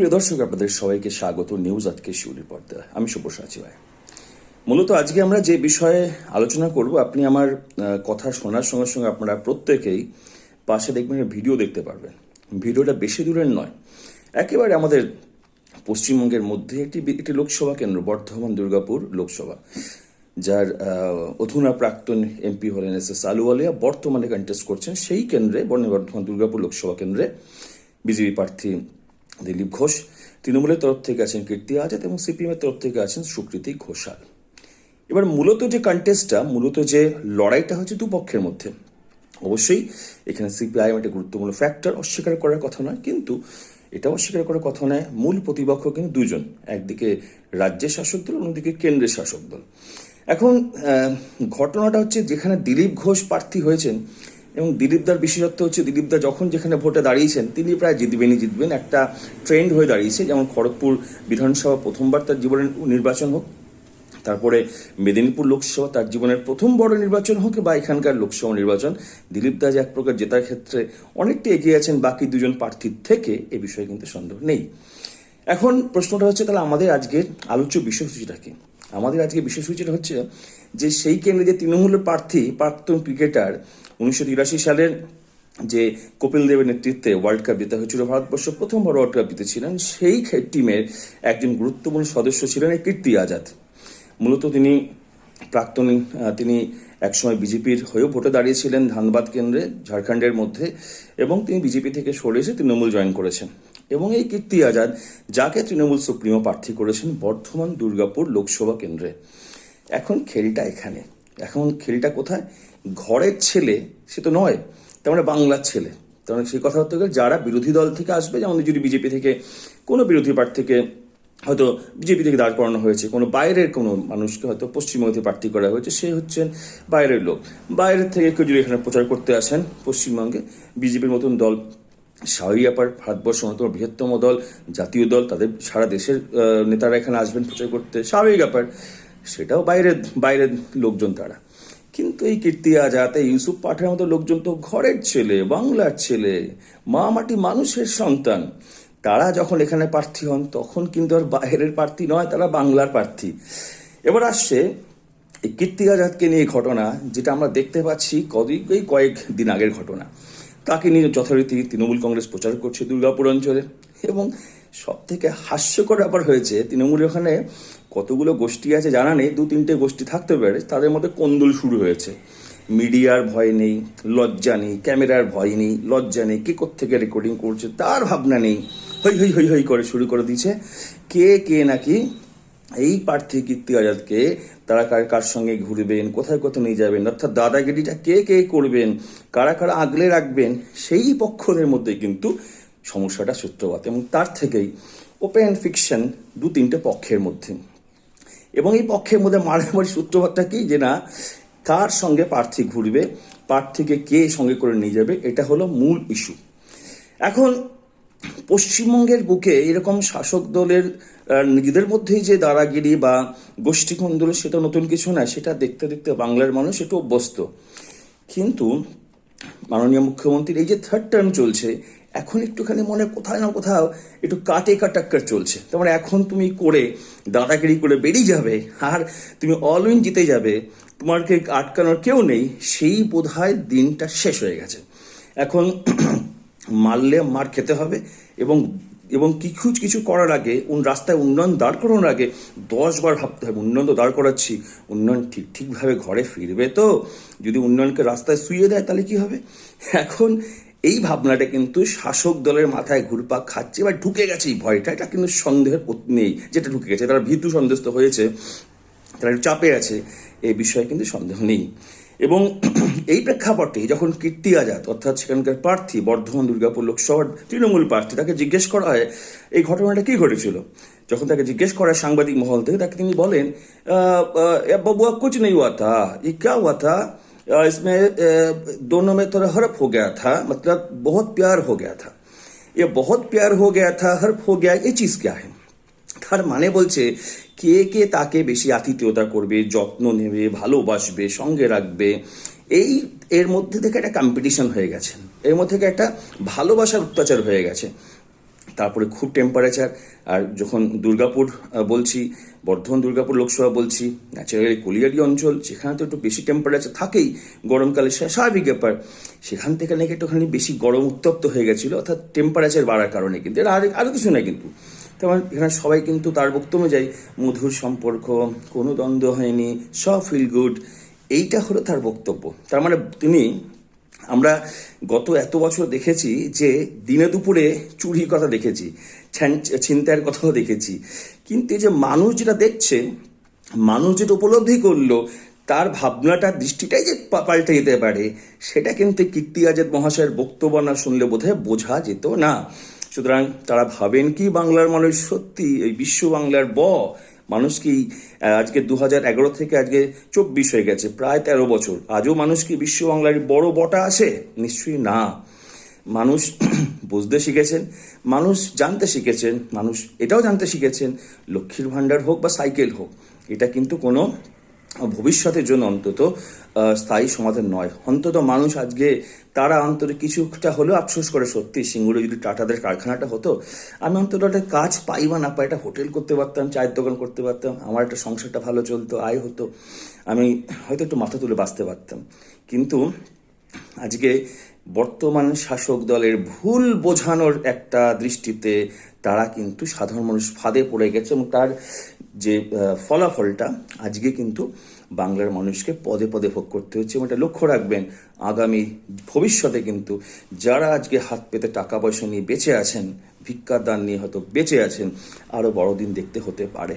প্রিয় দর্শক, আপনাদের সবাইকে স্বাগত নিউজ আজকে শিউলির পর্দা। আমি শুভসাচী ভাই। মূলত আজকে আমরা যে বিষয়ে আলোচনা করব, আপনি আমার কথা শোনার সঙ্গে সঙ্গে আপনারা প্রত্যেকেই পাশে দেখবেন ভিডিও দেখতে পারবেন। ভিডিওটা বেশি দূরের নয়, একেবারে আমাদের পশ্চিমবঙ্গের মধ্যে একটি একটি লোকসভা কেন্দ্র, বর্ধমান দুর্গাপুর লোকসভা, যার অধুনা প্রাক্তন এমপি হলেন এস এস আলুওয়ালিয়া, বর্তমানে কন্টেস্ট করছেন সেই কেন্দ্রে বর্ণ- বর্ধমান দুর্গাপুর লোকসভা কেন্দ্রে বিজেপি প্রার্থী দিলীপ ঘোষ। তৃণমূলের তরফ থেকে আছেন কীর্তি আজাদ এবং সিপিএম এর তরফ থেকে আছেন সুকৃতি ঘোষাল। এবার মূলত যে কন্টেস্টটা মূলত যে লড়াইটা হচ্ছে দুপক্ষের মধ্যে, অবশ্যই এখানে সিপিআইএম একটা গুরুত্বপূর্ণ ফ্যাক্টর অস্বীকার করার কথা নয়, কিন্তু এটা অস্বীকার করার কথা নয়, মূল প্রতিপক্ষ কিন্তু দুজন, একদিকে রাজ্যের শাসক দল, অন্যদিকে কেন্দ্রের শাসক দল। এখন ঘটনাটা হচ্ছে যেখানে দিলীপ ঘোষ প্রার্থী হয়েছেন এবং দিলীপদার বিশেষত্ব হচ্ছে দিলীপদা যখন যেখানে ভোটে দাঁড়িয়েছেন, তিনি প্রায় জিতবেনই জিতবেন। একটা ট্রেন্ড হয়ে দাঁড়িয়েছে, যেমন খড়গপুর বিধানসভা প্রথমবার তার জীবনের নির্বাচন হোক, তারপরে মেদিনীপুর লোকসভা তার জীবনের প্রথম বড় নির্বাচন হোক বা এখানকার লোকসভা নির্বাচন। দিলীপ দাস এক প্রকার জেতার ক্ষেত্রে অনেকটা এগিয়ে আছেন, বাকি দুজন প্রার্থীর থেকে এ বিষয়ে কিন্তু সন্দেহ নেই। এখন প্রশ্নটা হচ্ছে তাহলে আমাদের আজকের আলোচ্য বিষয়সূচিটা কি? আমাদের আজকে বিষয়সূচিটা হচ্ছে যে সেই কেন্দ্রে যে তৃণমূলের প্রার্থী, প্রাক্তন ক্রিকেটার উনিশশো তিরাশি সালের যে কপিল দেবের নেতৃত্বে ওয়ার্ল্ড কাপ জেতা হয়েছিল ভারতবর্ষ প্রথমবার ওয়ার্ল্ড কাপ জিতেছিলেন, সেই টিমের একজন গুরুত্বপূর্ণ সদস্য ছিলেন এই কীর্তি আজাদ। মূলত তিনি প্রাক্তন তিনি একসময় বিজেপির হয়েও ভোটে দাঁড়িয়েছিলেন ধানবাদ কেন্দ্রে, ঝাড়খণ্ডের মধ্যে, এবং তিনি বিজেপি থেকে সরে এসে তৃণমূল জয়েন করেছেন। এবং এই কীর্তি আজাদ, যাকে তৃণমূল সুপ্রিমো প্রার্থী করেছেন বর্ধমান দুর্গাপুর লোকসভা কেন্দ্রে। এখন খেলটা এখানে। এখন খেলটা কোথায়? ঘরের ছেলে, সে তো নয়, তার মানে বাংলার ছেলে। তার মানে সেই কথা হতে গেলে যারা বিরোধী দল থেকে আসবে, যেমন যদি বিজেপি থেকে, কোনো বিরোধী পার্টি থেকে, হয়তো বিজেপি থেকে দাঁড় করানো হয়েছে, কোনো বাইরের কোনো মানুষকে হয়তো পশ্চিমবঙ্গ প্রার্থী করা হয়েছে, সে হচ্ছেন বাইরের লোক। বাইরের থেকে কেউ যদি এখানে প্রচার করতে আসেন, পশ্চিমবঙ্গে, বিজেপির মতন দল স্বাভাবিক ব্যাপার ভারতবর্ষ অন্যতম বৃহত্তম দল, জাতীয় দল, তাদের সারা দেশের নেতারা এখানে আসবেন প্রচার করতে স্বাভাবিক ব্যাপার সেটাও বাইরের বাইরের লোকজন তারা। কিন্তু এই কীর্তি এই ইউসুফ পাঠের মতো লোকজন তো ঘরের ছেলে, বাংলার ছেলে, মা মাটি মানুষের সন্তান। তারা যখন এখানে প্রার্থী হন, তখন কিন্তু আর বাইরের প্রার্থী নয়, তারা বাংলার প্রার্থী। এবার আসছে এই কীর্তি আজাদকে নিয়ে ঘটনা, যেটা আমরা দেখতে পাচ্ছি কদিক এই কয়েক দিন আগের ঘটনা। তাকে নিয়ে যথারীতি তৃণমূল কংগ্রেস প্রচার করছে দুর্গাপুর অঞ্চলে। এবং সব থেকে হাস্যকর ব্যাপার হয়েছে, তৃণমূলের ওখানে কতগুলো গোষ্ঠী আছে জানা নেই, দু তিনটে গোষ্ঠী থাকতে পারে, তাদের মধ্যে কোন্দল শুরু হয়েছে। মিডিয়ার ভয় নেই, লজ্জা নেই, ক্যামেরার ভয় নেই, লজ্জা নেই, কে থেকে রেকর্ডিং করছে, তার ভাবনা নেই। হই হই হই হই করে শুরু করে দিয়েছে। কে কে নাকি এই প্রার্থী কীর্তি আজাদকে তারা কার কার সঙ্গে ঘুরবেন, কোথায় কোথায় নিয়ে যাবেন, অর্থাৎ দাদাগিরিটা কে কে করবেন, কারা কারা আগলে রাখবেন, সেই পক্ষদের মধ্যে কিন্তু সমস্যাটা সূত্রপাত। এবং তার থেকেই ওপেন ফিকশন দু তিনটে পক্ষের মধ্যে। এবং এই পক্ষের মধ্যে মারামারি সূত্রপাতটা কি? যে না, কার সঙ্গে প্রার্থী ঘুরবে, প্রার্থীকে কে সঙ্গে করে নিয়ে যাবে, এটা হলো মূল ইস্যু এখন, পশ্চিমবঙ্গের বুকে এরকম শাসক দলের নিজেদের মধ্যেই যে দাদাগিরি বা গোষ্ঠী কন্দল সেটা নতুন কিছু না, সেটা দেখতে দেখতে বাংলার মানুষ একটু অভ্যস্ত। কিন্তু, মাননীয় মুখ্যমন্ত্রীর এই যে থার্ড টার্ম চলছে এখন একটুখানি মনে কোথায় না কোথাও একটু কাটে কাটাক্কার চলছে। তার মানে এখন তুমি করে দাদাগিরি করে বেরিয়ে যাবে আর তুমি অল উইন জিতে যাবে। তোমাকে আটকানোর কেউ নেই। সেই বোধহয় দিনটা শেষ হয়ে গেছে। এখন মারলে মার খেতে হবে এবং এবং কিছু কিছু করার আগে, উন রাস্তায় উন্নয়ন দাঁড় করানোর আগে দশ বার ভাবতে হবে, উন্নয়ন তো দাঁড় করাচ্ছি, উন্নয়ন ঠিক, ঠিকভাবে ঘরে ফিরবে তো? যদি উন্নয়নকে রাস্তায় শুয়ে দেয় তাহলে কি হবে? এখন এই ভাবনাটা কিন্তু শাসক দলের মাথায় ঘুরপাক খাচ্ছে বা ঢুকে গেছে এই ভয়টা, এটা কিন্তু সন্দেহের নেই যেটা ঢুকে গেছে। তারা ভীতু সন্দেস্ত হয়েছে, তারা একটু চাপে আছে এই বিষয়ে কিন্তু সন্দেহ নেই। এবং এই প্রেক্ষাপটে যখন কীর্তি আজাদ, অর্থাৎ সেখানকার প্রার্থী বর্ধমান দুর্গাপুর লোকসভার তৃণমূল প্রার্থী, তাকে জিজ্ঞেস করা হয়, এই ঘটনাটা কী ঘটেছিল? যখন তাকে জিজ্ঞেস করা সাংবাদিক মহল থেকে, তাকে তিনি বলেন বাবু কুচ নেই ওয়াথা ই ক্যা ওয়াথা इसमें अ, दोनों में थोड़ा हड़प हो गया था मतलब बहुत प्यार हो गया था ये बहुत प्यार हो गया था हड़प हो गया ये चीज क्या है তার মানে বলছে কে কে তাকে বেশি আতিথেয়তা করবে যত্ন নেবে ভালোবাসবে সঙ্গে রাখবে এই এর মধ্যে থেকে একটা কম্পিটিশন হয়ে গেছে এর মধ্যে থেকে একটা ভালোবাসার অত্যাচার হয়ে গেছে তারপরে খুব টেম্পারেচার আর যখন দুর্গাপুর বলছি, বর্ধমান দুর্গাপুর লোকসভা বলছি, ন্যাচারালি কলিয়ারি অঞ্চল, সেখানে তো একটু বেশি টেম্পারেচার থাকেই, গরমকালে স্বাভাবিক ব্যাপার। সেখান থেকে নাকি একটুখানি বেশি গরম উত্তপ্ত হয়ে গেছিল, অর্থাৎ টেম্পারেচার বাড়ার কারণে কিন্তু এটা আর আরও কিছু নয় কিন্তু। তেমন এখানে সবাই কিন্তু তার বক্তব্য যায় মধুর সম্পর্ক, কোনো দ্বন্দ্ব হয়নি, সব ফিল গুড এইটা হলো তার বক্তব্য। তার মানে তিনি আমরা গত এত বছর দেখেছি যে দিনে দুপুরে চুরির কথা দেখেছি ছিনতাইয়ের কথাও দেখেছি। কিন্তু যে মানুষ যেটা দেখছে, মানুষ যেটা উপলব্ধি করল, তার ভাবনাটা, দৃষ্টিটাই যে পাল্টে যেতে পারে, সেটা কিন্তু কীর্তি আজাদ মহাশয়ের বক্তব্য না শুনলে বোধহয় বোঝা যেত না। সুতরাং তারা ভাবেন কি বাংলার মানুষ সত্যি এই বিশ্ব বাংলার ব মানুষ কি আজকে দু হাজার এগারো থেকে আজকে চব্বিশ হয়ে গেছে, প্রায় তেরো বছর। আজও মানুষ কি বিশ্ব বাংলার বড় বটা আছে? নিশ্চয়ই না। মানুষ বুঝতে শিখেছেন, মানুষ জানতে শিখেছেন, মানুষ এটাও জানতে শিখেছেন, লক্ষ্মীর ভাণ্ডার হোক বা সাইকেল হোক, এটা কিন্তু কোনো ভবিষ্যতের জন্য অন্তত স্থায়ী সমাধান নয়। অন্তত মানুষ আজকে তারা অন্তত কিছুটা হলেও আফসোস করে, সত্যি সিঙ্গুরে যদি টাটাদের কারখানাটা হতো, আমি অন্তত একটা কাজ পাই বা না পাই, একটা হোটেল করতে পারতাম, চায়ের দোকান করতে পারতাম, আমার একটা সংসারটা ভালো চলতো, আয় হতো, আমি হয়তো একটু মাথা তুলে বাঁচতে পারতাম। কিন্তু আজকে বর্তমান শাসক দলের ভুল বোঝানোর একটা দৃষ্টিতে তারা কিন্তু সাধারণ মানুষ ফাঁদে পড়ে গেছে এবং তার যে ফলাফলটা আজকে কিন্তু বাংলার মানুষকে পদে পদে ভোগ করতে হচ্ছে এবং এটা লক্ষ্য রাখবেন, আগামী ভবিষ্যতে কিন্তু যারা আজকে হাত পেতে টাকা পয়সা নিয়ে বেঁচে আছেন, ভিক্ষার দান নিয়ে হয়তো বেঁচে আছেন আরও বড়দিন দেখতে হতে পারে।